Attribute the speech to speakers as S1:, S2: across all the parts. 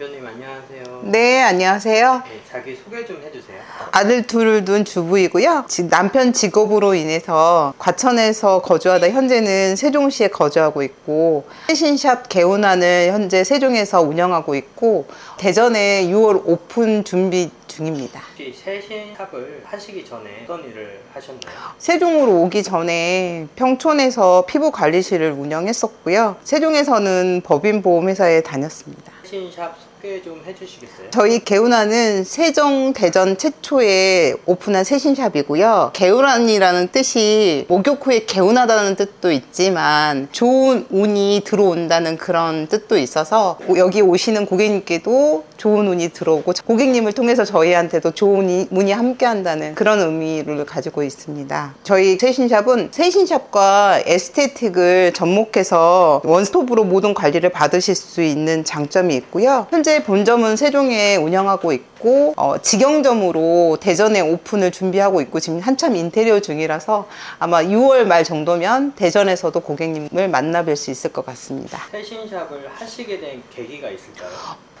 S1: 대표님 안녕하세요.
S2: 네, 안녕하세요.
S1: 네, 자기 소개 좀 해주세요.
S2: 아들 둘을 둔 주부이고요. 지- 남편 직업으로 인해서 과천에서 거주하다 현재는 세종시에 거주하고 있고 세신샵 개운한을 현재 세종에서 운영하고 있고 대전에 6월 오픈 준비 중입니다.
S1: 혹시 세신 샵을 하시기 전에 어떤 일을 하셨나요?
S2: 세종으로 오기 전에 평촌에서 피부 관리실을 운영했었고요. 세종에서는 법인보험회사에 다녔습니다.
S1: 세신 샵 소개 좀 해주시겠어요?
S2: 저희 개운한은 세종 대전 최초에 오픈한 세신샵이고요. 개운한이라는 뜻이 목욕 후에 개운하다는 뜻도 있지만 좋은 운이 들어온다는 그런 뜻도 있어서 여기 오시는 고객님께도 좋은 운이 들어오고 고객님을 통해서 저희한테도 좋은 이- 운이 함께한다는 그런 의미를 가지고 있습니다. 저희 세신샵은 세신샵과 에스테틱을 접목해서 원스톱으로 모든 관리를 받으실 수 있는 장점이 있고요. 현재 본점은 세종에 운영하고 있고 어, 직영점으로 대전에 오픈을 준비하고 있고 지금 한참 인테리어 중이라서 아마 6월 말 정도면 대전에서도 고객님을 만나뵐 수 있을 것 같습니다.
S1: 세신샵을 하시게 된 계기가 있을까요?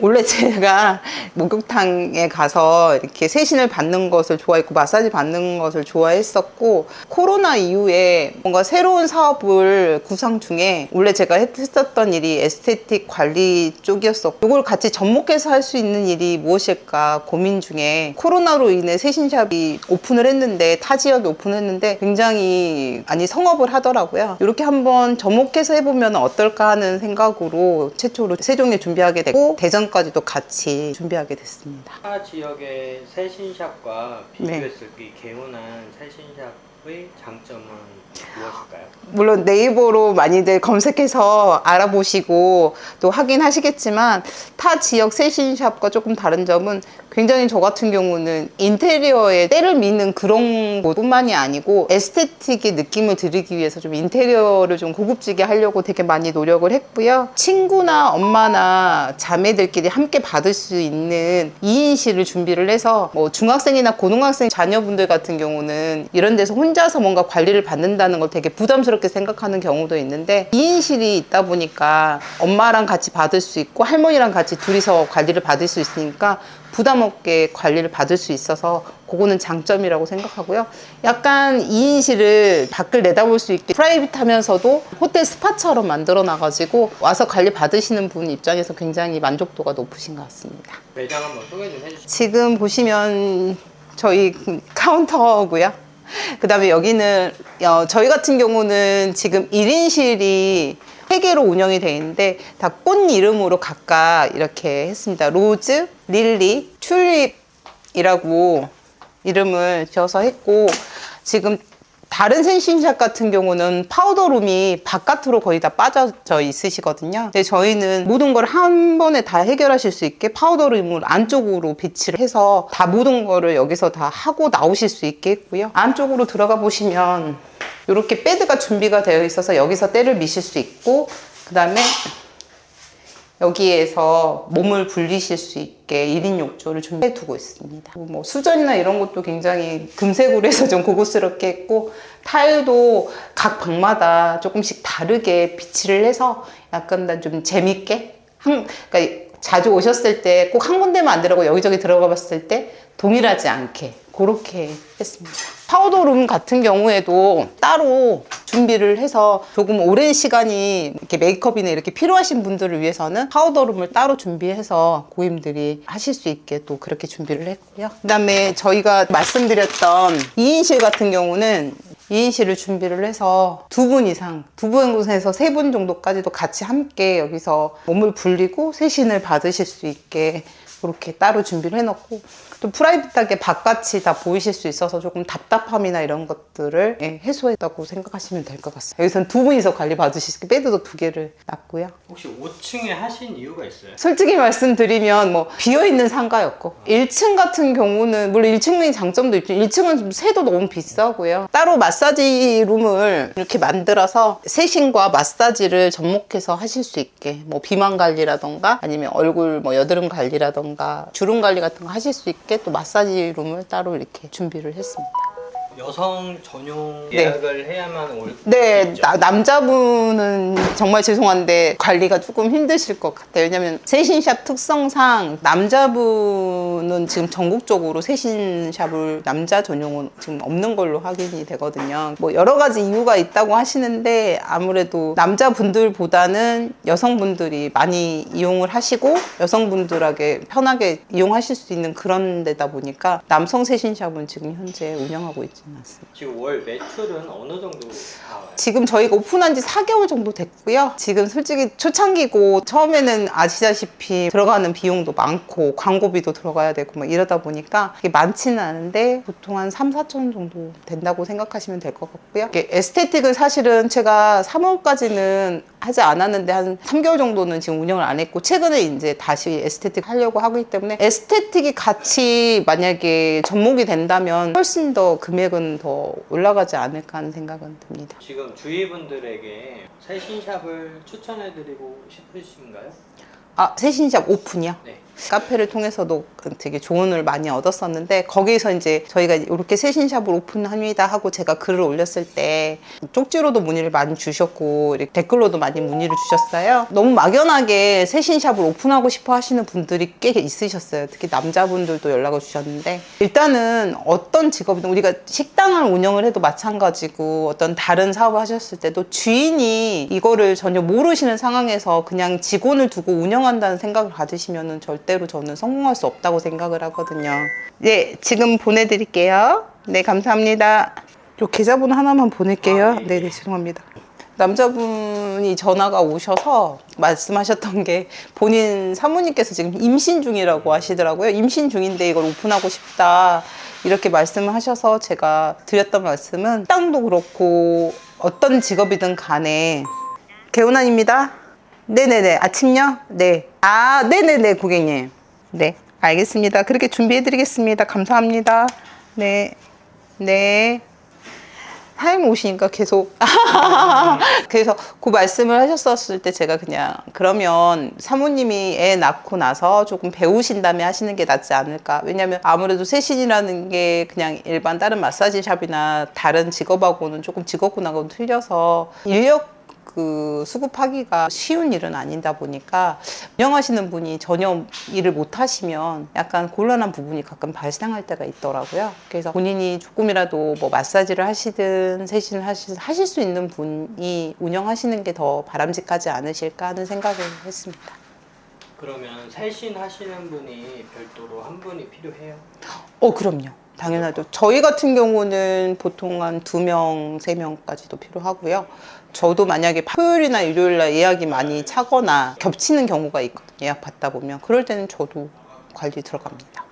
S2: 원래 제가 목욕탕에 가서 이렇게 세신을 받는 것을 좋아했고 마사지 받는 것을 좋아했었고 코로나 이후에 뭔가 새로운 사업을 구상 중에 원래 제가 했- 했었던 일이 에스테틱 관리 쪽이었었고 이걸 같이 접목해서 할 수 있는 일이 무엇일까 고민 중에 코로나로 인해 세신샵이 오픈을 했는데 타 지역에 오픈했는데 굉장히 많이 성업을 하더라고요. 이렇게 한번 접목해서 해보면 어떨까 하는 생각으로 최초로 세종에 준비하게 됐고 대전까지도 같이 준비하게 됐습니다.
S1: 타 지역의 세신샵과
S2: 네.
S1: 비교했을 때 개운한 세신샵 의 장점은 무엇일까요?
S2: 물론 네이버로 많이들 검색해서 알아보시고 또 확인하시겠지만 타 지역 세신샵과 조금 다른 점은 굉장히 저 같은 경우는 인테리어에 때를 미는 그런 것뿐만이 아니고 에스테틱의 느낌을 드리기 위해서 좀 인테리어를 좀 고급지게 하려고 되게 많이 노력을 했고요. 친구나 엄마나 자매들끼리 함께 받을 수 있는 2인실을 준비를 해서 뭐 중학생이나 고등학생 자녀분들 같은 경우는 이런 데서 혼 자서 뭔가 관리를 받는다는 걸 되게 부담스럽게 생각하는 경우도 있는데 2인실이 있다 보니까 엄마랑 같이 받을 수 있고 할머니랑 같이 둘이서 관리를 받을 수 있으니까 부담 없게 관리를 받을 수 있어서 그거는 장점이라고 생각하고요. 약간 2인실을 밖을 내다볼 수 있게 프라이빗하면서도 호텔 스파처럼 만들어 놔가지고 와서 관리 받으시는 분 입장에서 굉장히 만족도가 높으신 것 같습니다.
S1: 매장 한번 소개 좀 해주시죠.
S2: 지금 보시면 저희 카운터고요. 그 다음에 여기는 어, 저희 같은 경우는 지금 1인실이 3개로 운영이 되어 있는데 다 꽃 이름으로 각각 이렇게 했습니다. 로즈, 릴리, 튤립이라고 이름을 지어서 했고 지금 다른 센신샵 같은 경우는 파우더룸이 바깥으로 거의 다 빠져져 있으시거든요. 근데 저희는 모든 걸 한 번에 다 해결하실 수 있게 파우더룸을 안쪽으로 배치를 해서 다 모든 거를 여기서 다 하고 나오실 수 있게 했고요. 안쪽으로 들어가 보시면 이렇게 베드가 준비가 되어 있어서 여기서 때를 미실 수 있고 그 다음에 여기에서 몸을 불리실 수 있게 1인 욕조를 준비해 두고 있습니다. 뭐 수전이나 이런 것도 굉장히 금색으로 해서 좀 고급스럽게 했고 타일도 각 방마다 조금씩 다르게 비치를 해서 약간 더좀 재밌게 한, 그러니까 자주 오셨을 때 꼭 한 군데만 안 들어가고 여기저기 들어가 봤을 때 동일하지 않게 그렇게 했습니다. 파우더룸 같은 경우에도 따로 준비를 해서 조금 오랜 시간이 이렇게 메이크업이나 이렇게 필요하신 분들을 위해서는 파우더룸을 따로 준비해서 고객님들이 하실 수 있게 또 그렇게 준비를 했고요. 그 다음에 저희가 말씀드렸던 2인실 같은 경우는 2인실을 준비를 해서 두 분 이상, 두 분에서 세 분 정도까지도 같이 함께 여기서 몸을 불리고 세신을 받으실 수 있게 그렇게 따로 준비를 해놓고 또 프라이빗하게 바깥이 다 보이실 수 있어서 조금 답답함이나 이런 것들을 예, 해소했다고 생각하시면 될 것 같습니다. 여기서는 두 분이서 관리 있게 베드도 두 개를 놨고요.
S1: 혹시 5층에 하신 이유가 있어요?
S2: 솔직히 말씀드리면 뭐 비어있는 상가였고 1층 같은 경우는 물론 1층의 장점도 있지만 1층은 좀 세도 너무 비싸고요 따로 마사지 룸을 이렇게 만들어서 세신과 마사지를 접목해서 하실 수 있게 뭐 비만 관리라던가 아니면 얼굴 뭐 여드름 관리라던가 주름 관리 같은 거 하실 수 있게 또 마사지 룸을 따로 이렇게 준비를 했습니다
S1: 여성 전용
S2: 네.
S1: 예약을 해야만 올
S2: 네,
S1: 있죠?
S2: 나- 남자분은 정말 죄송한데 관리가 조금 힘드실 것 같아요. 왜냐면 세신샵 특성상 남자분은 지금 전국적으로 세신샵을 남자 전용은 지금 없는 걸로 확인이 되거든요. 뭐 여러 가지 이유가 있다고 하시는데 아무래도 남자분들보다는 여성분들이 많이 이용을 하시고 여성분들에게 편하게 이용하실 수 있는 그런 데다 보니까 남성 세신샵은 지금 현재 운영하고 있지 는 않습니다.
S1: 지금 월 매출은 어느 정도 나와요?
S2: 지금 저희가 오픈한 지 4개월 정도 됐고요. 지금 솔직히 초창기고 처음에는 아시다시피 들어가는 비용도 많고 광고비도 들어가야 되고 막 이러다 보니까 이게 많지는 않은데 보통 한 3, 4천 정도 된다고 생각하시면 될 것 같고요. 이게 에스테틱을 사실은 제가 3월까지는 하지 않았는데 한 3개월 정도는 지금 운영을 안 했고 최근에 이제 다시 에스테틱 하려고 하기 때문에 에스테틱이 같이 만약에 접목이 된다면 훨씬 더 금액은 더 올라가지 않을까 하는 생각은 듭니다.
S1: 지금 주위 분들에게 새 신샵을 추천해드리고 싶으신가요?
S2: 아, 세신샵 오픈이요?
S1: 네.
S2: 카페를 통해서도 되게 조언을 많이 얻었었는데 거기서 이제 저희가 이렇게 세신샵을 오픈합니다 하고 제가 글을 올렸을 때 쪽지로도 문의를 많이 주셨고 댓글로도 많이 문의를 주셨어요. 너무 막연하게 세신샵을 오픈하고 싶어 하시는 분들이 꽤 있으셨어요. 특히 남자분들도 연락을 주셨는데 일단은 어떤 직업이든 우리가 식당을 운영을 해도 마찬가지고 어떤 다른 사업을 하셨을 때도 주인이 이거를 전혀 모르시는 상황에서 그냥 직원을 두고 운영한다는 생각을 가지시면은 절대 로 저는 성공할 수 없다고 생각을 하거든요. 네, 지금 보내드릴게요. 네, 감사합니다. 요 계좌번호 하나만 보낼게요.
S1: 아, 네.
S2: 네, 네, 죄송합니다. 남자분이 전화가 오셔서 말씀하셨던 게 본인 사모님께서 지금 임신 중이라고 하시더라고요. 임신 중인데 이걸 오픈하고 싶다. 이렇게 말씀을 하셔서 제가 드렸던 말씀은 식당도 그렇고 어떤 직업이든 간에 개운한입니다. 네네네. 아침요? 네. 아, 네네네, 고객님. 네. 알겠습니다. 그렇게 준비해 드리겠습니다. 감사합니다. 네. 네. 사장님 오시니까 계속 그래서 그 말씀을 하셨었을 때 제가 그냥 그러면 사모님이 애 낳고 나서 조금 배우신 다음에 하시는 게 낫지 않을까 왜냐면 아무래도 세신이라는 게 그냥 일반 다른 마사지 샵이나 다른 직업하고는 조금 직업군하고는 틀려서 인력 그 수급하기가 쉬운 일은 아니다 보니까 운영하시는 분이 전혀 일을 못 하시면 약간 곤란한 부분이 가끔 발생할 때가 있더라고요. 그래서 본인이 조금이라도 뭐 마사지를 하시든 세신을 하시, 하실 수 있는 분이 운영하시는 게 더 바람직하지 않으실까 하는 생각을 했습니다.
S1: 그러면 세신 하시는 분이 별도로 한 분이 필요해요?
S2: 어, 그럼요. 당연하죠. 저희 같은 경우는 보통 한 두 명, 세 명까지도 필요하고요. 저도 만약에 토요일이나 일요일날 예약이 많이 차거나 겹치는 경우가 있거든요. 예약 받다 보면. 그럴 때는 저도 관리 들어갑니다.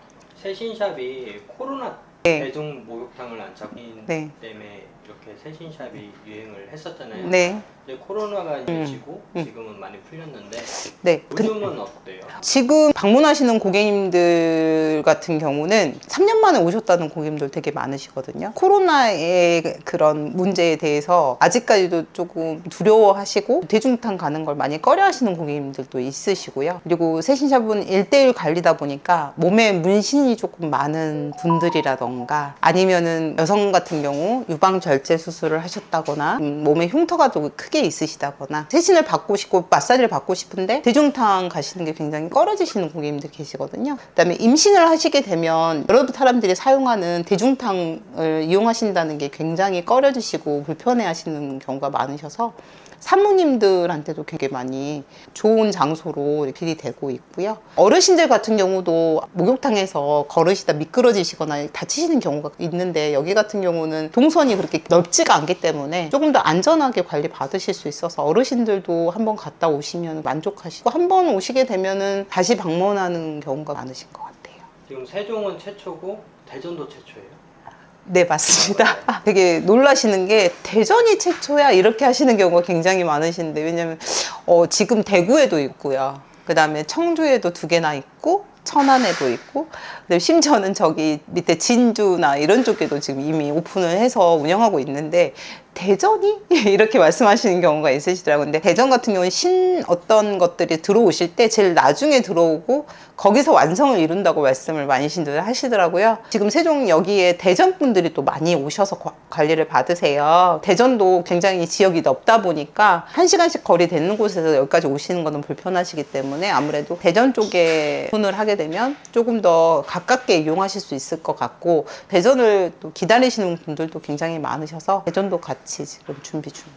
S1: 세신샵이 코로나
S2: 네.
S1: 대중 목욕탕을 안 찾기
S2: 네.
S1: 때문에 이렇게 세신샵이 유행을 했었잖아요.
S2: 네.
S1: 근데 코로나가
S2: 음.
S1: 지고
S2: 음.
S1: 지금은 많이 풀렸는데
S2: 네. 그-
S1: 요즘은 어때요?
S2: 지금 방문하시는 고객님들 같은 경우는 3년 만에 오셨다는 고객님들 되게 많으시거든요. 코로나의 그런 문제에 대해서 아직까지도 조금 두려워하시고 대중탕 가는 걸 많이 꺼려 하시는 고객님들도 있으시고요. 그리고 세신샵은 1대1 관리다 보니까 몸에 문신이 조금 많은 분들이라던가 아니면은 여성 같은 경우 유방 절제 수술을 하셨다거나 음, 몸에 흉터가 좀 크게 있으시다거나 세신을 받고 싶고 마사지를 받고 싶은데 대중탕 가시는 게 굉장히 꺼려지시는 고객님들 계시거든요. 그다음에 임신을 하시게 되면 여러 사람들이 사용하는 대중탕을 이용하신다는 게 굉장히 꺼려지시고 불편해하시는 경우가 많으셔서 산모님들한테도 되게 많이 좋은 장소로 길이 되고 있고요. 어르신들 같은 경우도 목욕탕에서 걸으시다 미끄러지시거나 다치시는 경우가 있는데 여기 같은 경우는 동선이 그렇게 넓지가 않기 때문에 조금 더 안전하게 관리 받으실 수 있어서 어르신들도 한번 갔다 오시면 만족하시고 한 번 오시게 되면은 다시 방문하는 경우가 많으신 것 같아요.
S1: 지금 세종은 최초고 대전도 최초예요.
S2: 네, 맞습니다. 되게 놀라시는 게 대전이 최초야 이렇게 하시는 경우가 굉장히 많으신데 왜냐면 어, 지금 대구에도 있고요. 그 다음에 청주에도 두 개나 있고 천안에도 있고 심지어는 저기 밑에 진주나 이런 쪽에도 지금 이미 오픈을 해서 운영하고 있는데 대전이? 이렇게 말씀하시는 경우가 있으시더라고요. 근데 대전 같은 경우는 신 어떤 것들이 들어오실 때 제일 나중에 들어오고 거기서 완성을 이룬다고 말씀을 많이 신들 하시더라고요. 지금 세종 여기에 대전 분들이 또 많이 오셔서 과- 관리를 받으세요. 대전도 굉장히 지역이 넓다 보니까 한 시간씩 거리 되는 곳에서 여기까지 오시는 거는 불편하시기 때문에 아무래도 대전 쪽에 손을 하게 되면 조금 더 가깝게 이용하실 수 있을 것 같고 대전을 또 기다리시는 분들도 굉장히 많으셔서 대전도 같이 지금 준비 중.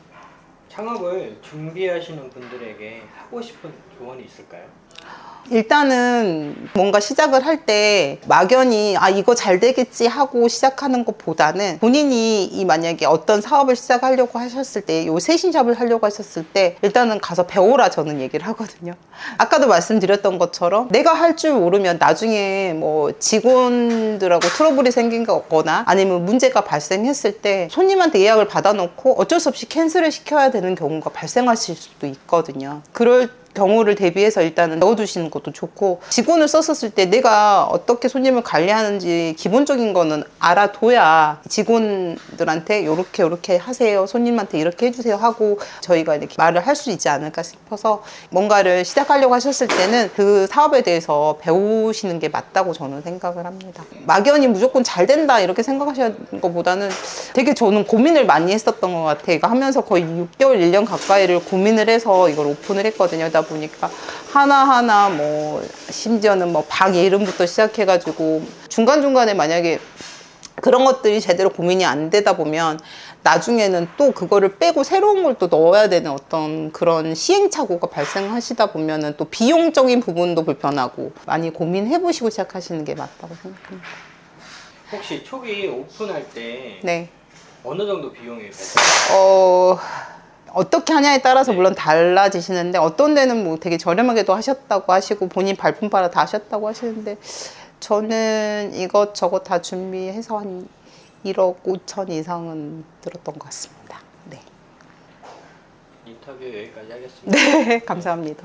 S1: 창업을 준비하시는 분들에게 하고 싶은 조언이 있을까요?
S2: 일단은 뭔가 시작을 할 때 막연히 아 이거 잘 되겠지 하고 시작하는 것보다는 본인이 이 만약에 어떤 사업을 시작하려고 하셨을 때 요 세신샵을 하려고 하셨을 때 일단은 가서 배워라 저는 얘기를 하거든요. 아까도 말씀드렸던 것처럼 내가 할 줄 모르면 나중에 뭐 직원들하고 트러블이 생긴 거거나 아니면 문제가 발생했을 때 손님한테 예약을 받아놓고 어쩔 수 없이 캔슬을 시켜야 되는 경우가 발생하실 수도 있거든요. 그럴 경우를 대비해서 일단은 넣어두시는 것도 좋고 직원을 썼었을 때 내가 어떻게 손님을 관리하는지 기본적인 거는 알아둬야 직원들한테 요렇게 요렇게 하세요 손님한테 이렇게 해주세요 하고 저희가 이렇게 말을 할 수 있지 않을까 싶어서 뭔가를 시작하려고 하셨을 때는 그 사업에 대해서 배우시는 게 맞다고 저는 생각을 합니다. 막연히 무조건 잘 된다 이렇게 생각하시는 것보다는 되게 저는 고민을 많이 했었던 것 같아요. 하면서 거의 6개월 1년 가까이를 고민을 해서 이걸 오픈을 했거든요 그러다 보니까 하나하나 뭐 심지어는 뭐방 이름부터 시작해가지고 중간중간에 만약에 그런 것들이 제대로 고민이 안 되다 보면 나중에는 또 그거를 빼고 새로운 걸 또 넣어야 되는 어떤 그런 시행착오가 발생하시다 보면은 또 비용적인 부분도 불편하고 많이 고민해 보시고 시작하시는 게 맞다고 생각합니다.
S1: 혹시 초기 오픈할 때
S2: 네.
S1: 어느 정도 비용이 발생?
S2: 어, 어떻게 하냐에 따라서 물론 달라지시는데 어떤 데는 뭐 되게 저렴하게도 하셨다고 하시고 본인 발품 팔아 다 하셨다고 하시는데 저는 이것저것 다 준비해서 한 1억 5천 이상은 들었던 것 같습니다. 네.
S1: 인터뷰 여기까지 하겠습니다.
S2: 네, 감사합니다.